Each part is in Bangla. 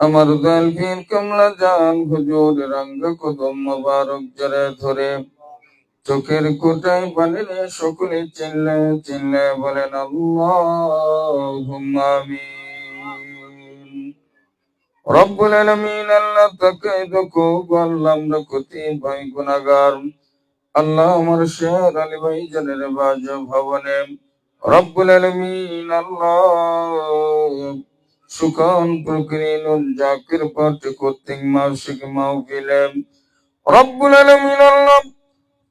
আমার দয়াল কমলা জান হুজুর রঙ্গ কদম মোবারক জরে ধরে। চোখের কোটায় পানিরে সকলে চিনলে চিনলে বলেন রব্বুল আলামিন আল্লাহ তাকে দেখো আল্লাহ আমরা কতি ভাই গুনাহগার। আল্লাহ আমার শের আলী ভাই জানের বাজ ভবনে। রব্বুল আলামিন আল্লাহ জাকির পাঠ কর্তৃক মাসিক রব্বুল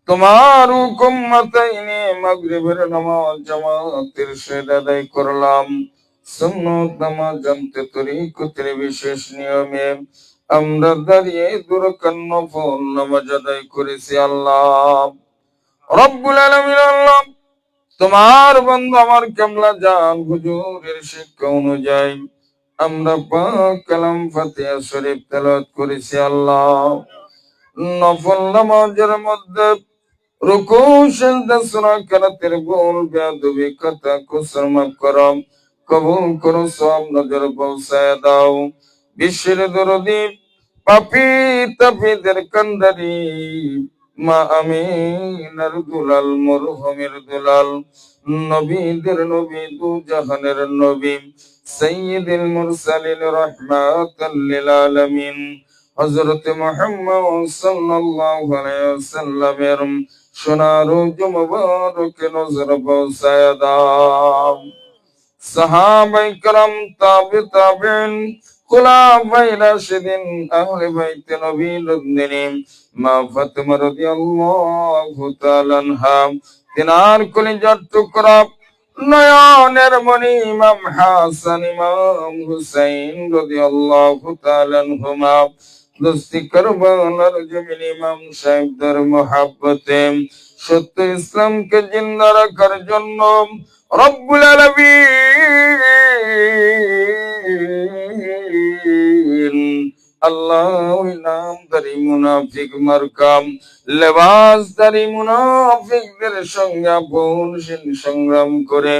তোমার হুকুম মাগরিবের নামাজ জামাতের শেষ আদায় করলাম। সুন্নত নামাজ জানতে বিশেষ নিয়মে আমরা দাঁড়িয়ে নামাজ আদায় করেছি আল্লাহ। রব্বুল তোমার বন্ধু আমার কেমলা জান হুজুরের শিক্ষা অনুযায়ী আমরা পাক কালাম ফাতিহা শরীফ তেলাওয়াত করেছি, আল্লাহ। নফল নামাজের মধ্যে রুকু, সেজদা, সূরা, কারাতের ভুল, বেয়াদবি, কথা, কুসর, মাফ করো। কবুল করো সব নজর পৌঁছায় দাও। বিশ্বের দরদি, পাপি, তাপিদের কান্দারি, মা আমিনার দুলাল মরহুমের দুলাল। নবীদের নবী দু জাহানের নবী সৈয়দুল মুরসালিন রাহমাতাল লিল আলামিন হযরত মুহাম্মদ সাল্লাল্লাহু আলাইহি ওয়াসাল্লামের সোনার মুবারক নজর পৌঁছায় দাও সাহাবাই کرام তাবে তাবেন খুলাফায়ে রাশিদিন আহলে বাইতে নবী লুদনিন মা ফাতেমা রাদিয়াল্লাহু তাআলা আনহা তিনার কলিজার টুকরা, নয়নের মণি ইমাম হাসান, ইমাম হুসাইন রাদিয়াল্লাহু তাআলা আনহুমা, দোস্তি করবালার জমিন ইমাম সাহেবদের মহাব্বতে, সত্য ইসলামকে জিন্দা রাখার জন্য রব্বুল আলামিন সংগ্রাম করে,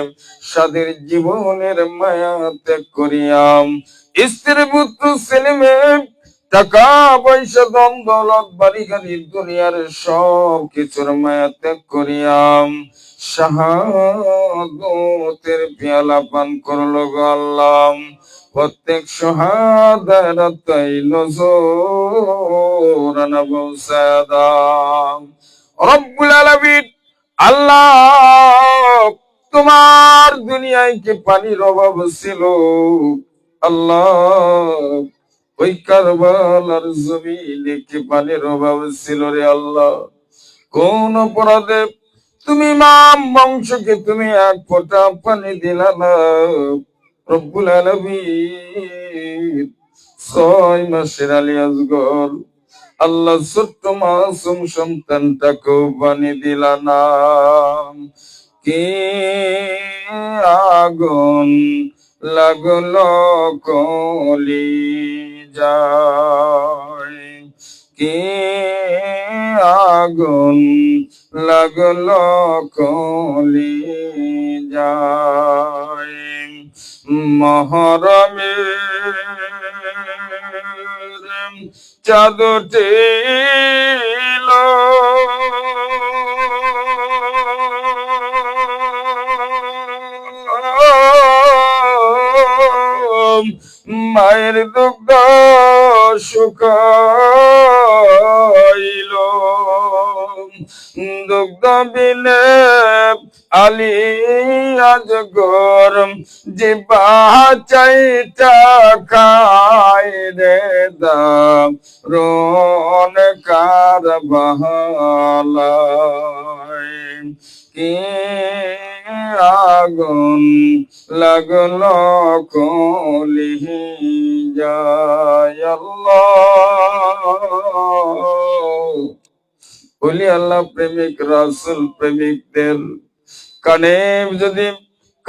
সাদের জীবনের মায়া ত্যাগ করিয়াম। স্ত্রী, পুত্র মেয়ে, টাকা পয়সা দম দৌলত বাড়ি গাড়ি দুনিয়ার সব কিছুর মায়া ত্যাগ করিয়াম। শাহাদতের পেয়ালা পান করল গো আল্লাহ। প্রত্যেক আল্লাহ, তোমার দুনিয়ায় কি পানির অভাব ছিল? আল্লাহ, ওই কারবালার জমিনে কি পানির অভাব ছিল রে আল্লাহ? কোন অপরাধে তুমি মাম বংশকে তুমি এক ফোঁটা পানি দিলা রব্বুল আলামিন। ছয় মাসের আলী আসগর আল্লাহ ছোট্ট মাসুম সন্তানটাকেও পানি দিলা না কে আগুন লাগল কলি যায়। কে আগুন লাগল কলি যায়। মহরমের চাদটিল মায়ের দুগ্ধ শুকাইল। দুগ্ধ বিলে আলী আজ চাইটা খায় রে দাম, রন কার বহালায়? কে আগুন লাগল কলি যায় আল্লাহ প্রেমিক, রাসুল প্রেমিকদের কানে যদি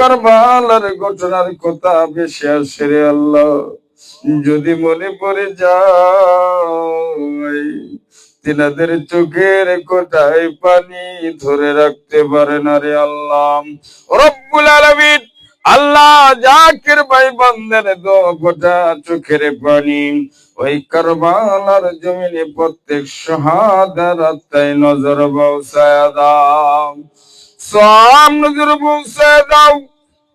কারবালার ঘটনার কথা বেশি আসে আল্লাহ। যদি মনে পড়ে যায়, তিনাদের চোখের কোটায় পানি ধরে রাখতে পারে না রে আল্লাহ। রব্বুল আলামিন, আল্লাহ জাকির ভাই বান্দের দো গোটা চোখের পানি, ওই কারবালার জমিনে প্রত্যেক শাহাদার আত্মায় নজর বসায় দাও। সাম নজর বসায় দাও।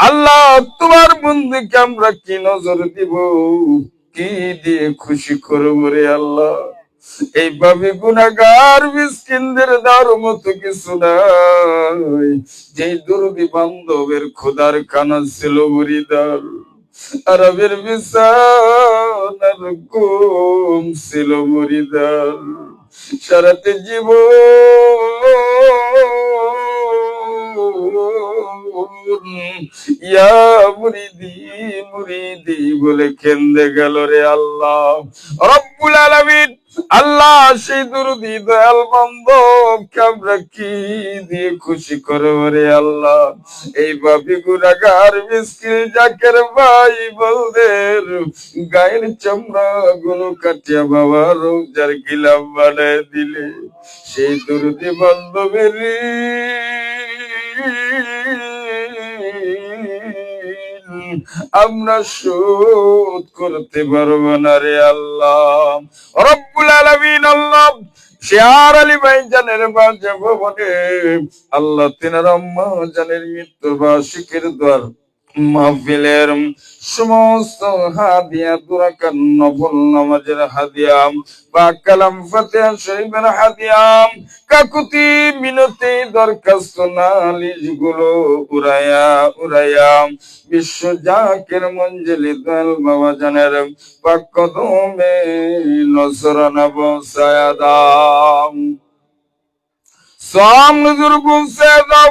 আল্লাহ, তোমার বন্ধুকে আমরা কি নজর দিব? কি দিয়ে খুশি করব রে আল্লাহ? এইভাবে গুণাগার মিসকিনদের দার মতো কিছু নাই। যে দুর্বি বান্ধবের খোদার কানা ছিল বুড়িদার আরবের বিছানার ঘুম ছিল মুরিদার সারাতে জীবন ইয়া মুরিদি মুরিদি বলে কেন্দে গেল রে আল্লাহ। রব্বুল আলামিন, আল্লাহ সেই দুরুদি দয়াল বান্ধবকে আমরা কি দিয়ে খুশি করব রে আল্লাহ? এই বাবি গুনাগার মিসকিন জাকের ভাই বলদের গায়ের চামড়া গুলো কাটিয়া বাবা রোজার গিলাম বানায় দিলে। সেই দুরুদি বান্ধবের আমরা শোধ করতে পারব না রে আল্লাহ। রব্বুল আলমিন আল্লাহ শেয়ার আলী ভাইজানের বাজে ভবনে, আল্লাহ তিনার আম্মা জানের মৃত্যু বার্ষিকের দ্বার মাহফিলের সমস্ত হাদিয়া দুরাকার নামাজের হাদিয়া? বা কালাম ফাতিহা শরীফের হাদিয়া? কাকুতি মিনতি দরখাস্ত নালিশগুলো উড়াইয়া উড়াইয়া বিশ্ব জাকের মঞ্জলি দল বাবা জানের পাক কদমে নজরানা বসায়া দাম সাম নজর বসায়া দাও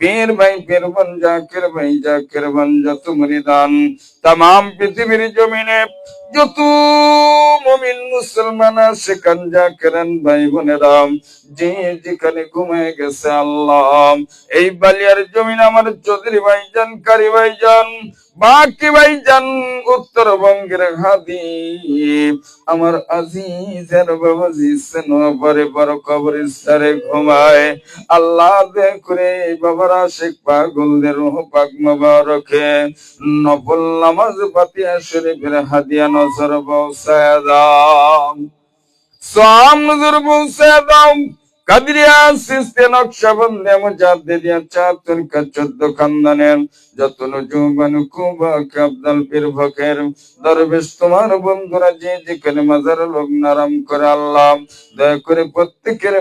পীর ভাই পীর বন জাকির ভাই জাকির বন যত মরিদান তাম পৃথিবীর জমিনে যত মমিন মুসলমান আছে কাঞ্জা করেন ভাই বোনেরা, যে যেখানে ঘুমিয়ে গেছে আল্লাহ। এই বালিয়ার জমিন আমার চৌধুরী ভাইজান, কারি ভাইজান বাকি ভাইজান উত্তরবঙ্গের হাদি আমার আজিজের বাবাজি সেনোয়ারে বড় কবরস্থানে ঘুমায়। আল্লাহ করে বাবার আশেক পাগলদের পাক নফল নামাজ পাতিয়া শরীফের হাদিয়া নজর বসায় দাও। সাম নজর বসায় দাও। কাদরিয়া সিস্তে নকশবন্দে মুজাদ্দিদিয়া চাতুর কা চোদ্দ খানদানের তোমার বন্ধুরা যে লোক নারাম করে আল্লাহ, দয়া করে প্রত্যেকের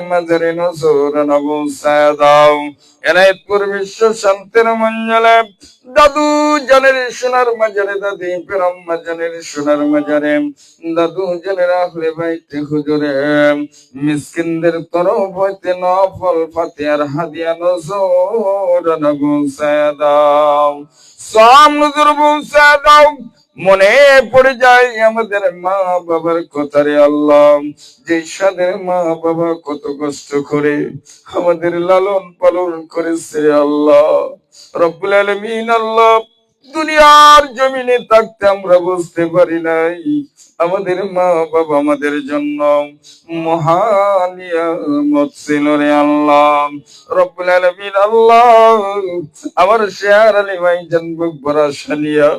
বিশ্ব শান্তির মঞ্জলে। দাদু জানের সোনার মাজারে, দাদি পেরম্মা জানের সোনার মাজারে। দাদু জানের আহলে বাইতে হুজুরে। মিসকিনদের তরফ হইতে নফল ফাতিয়ার হাদিয়া নজর নবু দাও। বসে দাও। মনে পড়ে যায় আমাদের মা বাবার কথা রে আল্লাহ। যে সাদের মা বাবা কত কষ্ট করে আমাদের লালন পালন করেছে আল্লাহ। রব্বুল আলমিন আল্লাহ দুনিয়ার জমিনে থাকতে আমরা বুঝতে পারি নাই। আমাদের মা বাবা আমাদের জন্য মহানিয়ামত ছিল রে আল্লাহ। রব্বুল আলামিন আল্লাহ, আমার শেয়ার আলী ভাই জন্মক বড় শালিয়া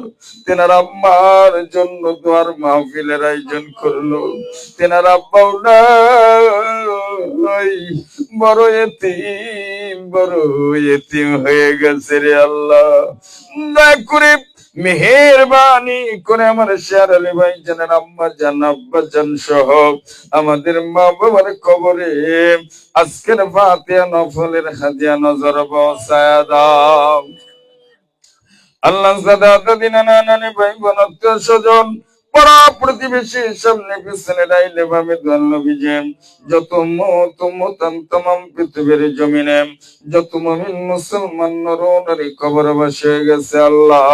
তেনার আম্মার জন্য দোয়ার মাহফিলের আয়োজন করল। তেনার আব্বাও নাই, বড় এতিম। হয়ে গেছে রে আল্লাহ। করে মেহেরবানি করে আমার শেয়ার আলী ভাই আম্মা জান, আব্বা জান সহ আমাদের মা বাবার কবরে আজকের ফাতিয়া নফলের হাদিয়া নজর বসায় আল্লাহ সাদা দিনা ভাই বোন স্বজন প্রতিবেশী সামনে পিছনে ডাইলে ভাবে দল বিজেম যত মত মতাম তমাম পৃথিবীর জমিনে, যত মমিন মুসলমান নারী কবর বসে গেছে আল্লাহ।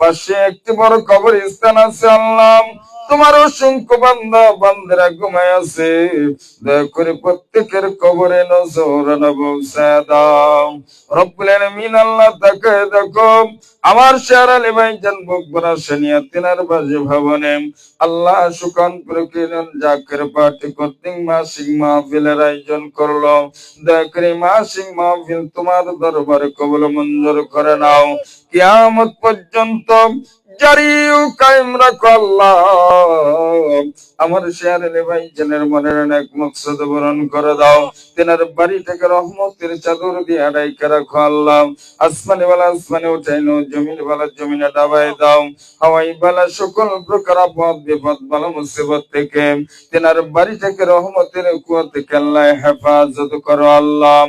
পাশে একটি বড় কবর স্থান আছে আল্লাহ। তোমার অসংখ্য বান্দা বান্দারা ঘুমায় আছে। দয়া করে প্রত্যেকের কবরে নজর আল্লাহ তাকে আমার তিনার বাজে আল্লাহ সুকান জাকের মাসিক মাহফিলের আয়োজন করল। দয়া করে মাসিক মাহফিল তোমার দরবারে কবল মঞ্জুর করে নাও। কিয়ামত পর্যন্ত আমার শেয়ার আলী ভাই জানের মনের এক মকসদ বরণ করে দাও। তেনার বাড়ি থেকে রহমতের চাদর দিয়ে আড়াই রাখো আল্লাহ। আসমানি বালা আসমানে উঠাইনো জমিন বালা জমিনে ডাবাই দাও। হাওয়াই বালা সকল প্রকার আপদ, বিপদ, বালা মুসিবত থেকে। তেনার বাড়ি থেকে রহমতের কুয়া থেকে হেফাজত করো আল্লাহ।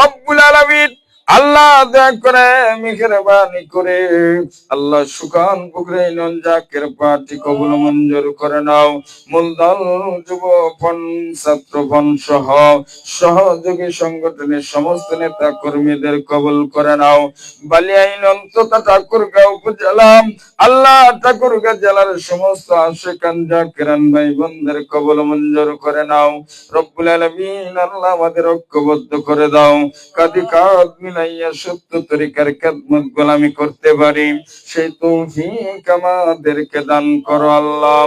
রব্বুল আলামিন আল্লাহ দয়া করে মেহরবানি করে আল্লাহ সুকান পুকুরে নন জাকের পার্টি কবুল মঞ্জুর করে নাও। মূলদল যুব ফন, ছাত্র ফন সহ সহযোগী সংগঠনের সমস্ত নেতা কর্মীদের কবুল করে নাও। বালিয়াইন অন্তত ঠাকুরগাঁও উপজেলা, আল্লাহ ঠাকুরগাঁ জেলার সমস্ত আশেকান জাকেরান ভাই বোনদের কবুল মঞ্জুর করে নাও। রব্বুল আলামিন আল্লাহ আমাদের ঐক্যবদ্ধ করে দাও। কাদি কাদ মিলাইয়া সত্য তরিকার খেদমত গোলামি করতে পারি। সেই তৌফিক আমাদেরকে দান করো আল্লাহ।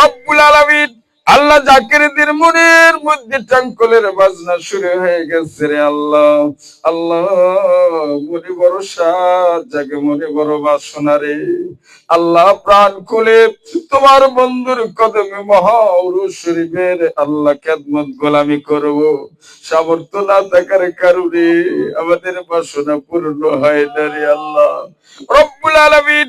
রব্বুল আলামিন আল্লাহ জাকিরদের মনের মধ্যে টাঙ্কলের বাজনা শুরু হয়ে গেছে রে আল্লাহ। আল্লাহ, মনে বড় সাজ জাগে মনে বড় বাসনা রে। আল্লাহ প্রাণ খুলে তোমার বন্ধুর কদমে মহাউরু শরীফের আল্লাহ খেদমত গোলামি করব। সামর্থ্য না থাকার কারণে আমাদের বাসনা পূর্ণ হয় না রে আল্লাহ। রব্বুল আলামিন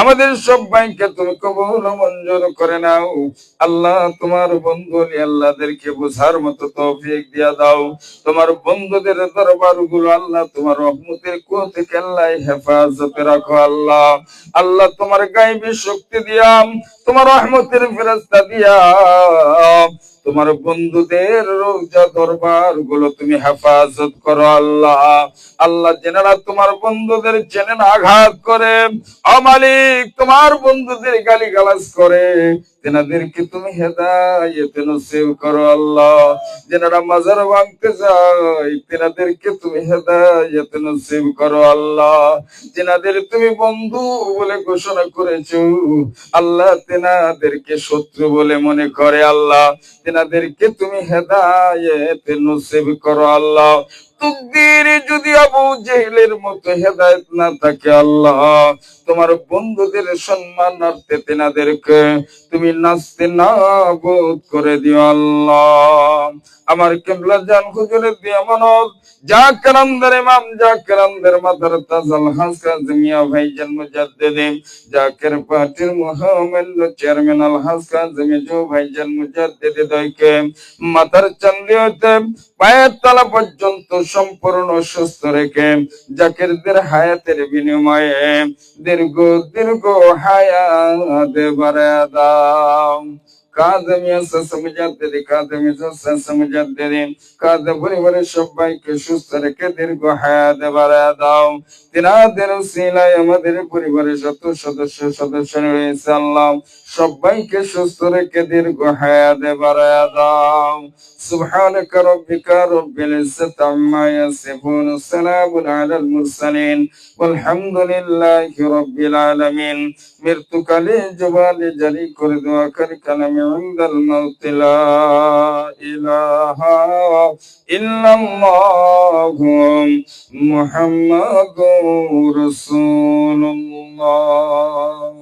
আমাদের সবাইকে তুমি কবুল মঞ্জুর করে নাও। আল্লাহ, তোমার বন্ধু আল্লাহদেরকে বোঝার মতো তৌফিক দিয়া দাও। তোমার বন্ধুদের দরবারগুলো আল্লাহ, তোমার রহমতের কুয়া থেকে আল্লাহ হেফাজতে রাখো আল্লাহ। আল্লাহ, তোমার গাইবী শক্তি দিয়া, তোমার রহমতের ফেরস্তা দিয়া তোমার বন্ধুদের রোজা দরবারগুলো তুমি হেফাজত করো আল্লাহ। আল্লাহ জেনে না তোমার বন্ধুদের চেনেন আঘাত করে। অমালিক তোমার বন্ধুদের গালি গালাজ করে। তেনাদেরকে তুমি হেদায়েত নসিব করো আল্লাহ। যেনারা মাজার ভাঙতে যায় তেনাদেরকে তুমি হেদায়েত, নসিব করো আল্লাহ। যেনাদের তুমি বন্ধু বলে ঘোষণা করেছ, আল্লাহ তেনাদেরকে শত্রু বলে মনে করে আল্লাহ। তেনাদেরকে তুমি হেদায়েত, নসিব করো আল্লাহ। তুকদির যদি আবু জেহেলের মতো হেদায়েত না থাকে আল্লাহ, তোমার বন্ধুদের সম্মানার্থে তেনাদেরকে তুমি নাচতে না বোধ করে দিও আল্লাহ। আমার কেবলা জান হুজুরের দিয়া মানত যা কারামদার ইমাম যা কারামদার মাথার তাজাল হাসকা জমিয়া ভাইজান মুজাদ্দিদিন জাকের পার্টির মহামেল্য চেয়ারম্যান আল হাসকা জমি জো ভাইজান মুজাদ্দিদি দয়কে মাথার চান্দি হইতে পায়ের তলা পর্যন্ত সম্পূর্ণ সুস্থ রেখে জাকিরদের হায়াতের বিনিময়ে দীর্ঘ দীর্ঘ হায়াত দেবার দাও। কাদমি সমজাদ্দিদি কাদমি সমজাদ্দিদি কাদ পরিবারের সবাইকে সুস্থ রেখে দীর্ঘ হায়াত বাড়ায় দাও তিনাদের উসিলায় আমাদের পরিবারের শত সদস্য সদস্য রয়েছে আল্লাহ সবাইকে সুস্থ রেখে দীর্ঘ হায়াত বাড়ায় দাও سبحانك ربك رب العزة عما يصفون السلام على المرسلين والحمد لله رب العالمين মৃত্যুকালে জবানে জারি করে দেওয়া কার কালামে عند الموت لا إله إلا الله محمد رسول الله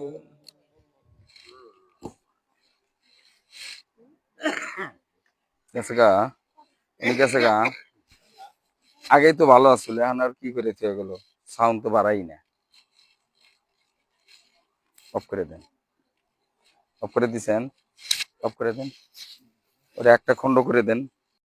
গেছে গা উনি গেছে গা আগেই তো ভালো আসলে এখন আর কি করে থেকে গেল সাউন্ড তো বাড়াই না অফ করে দেন অফ করে দিছেন করে দেন। ওর একটা খন্ড করে দেন।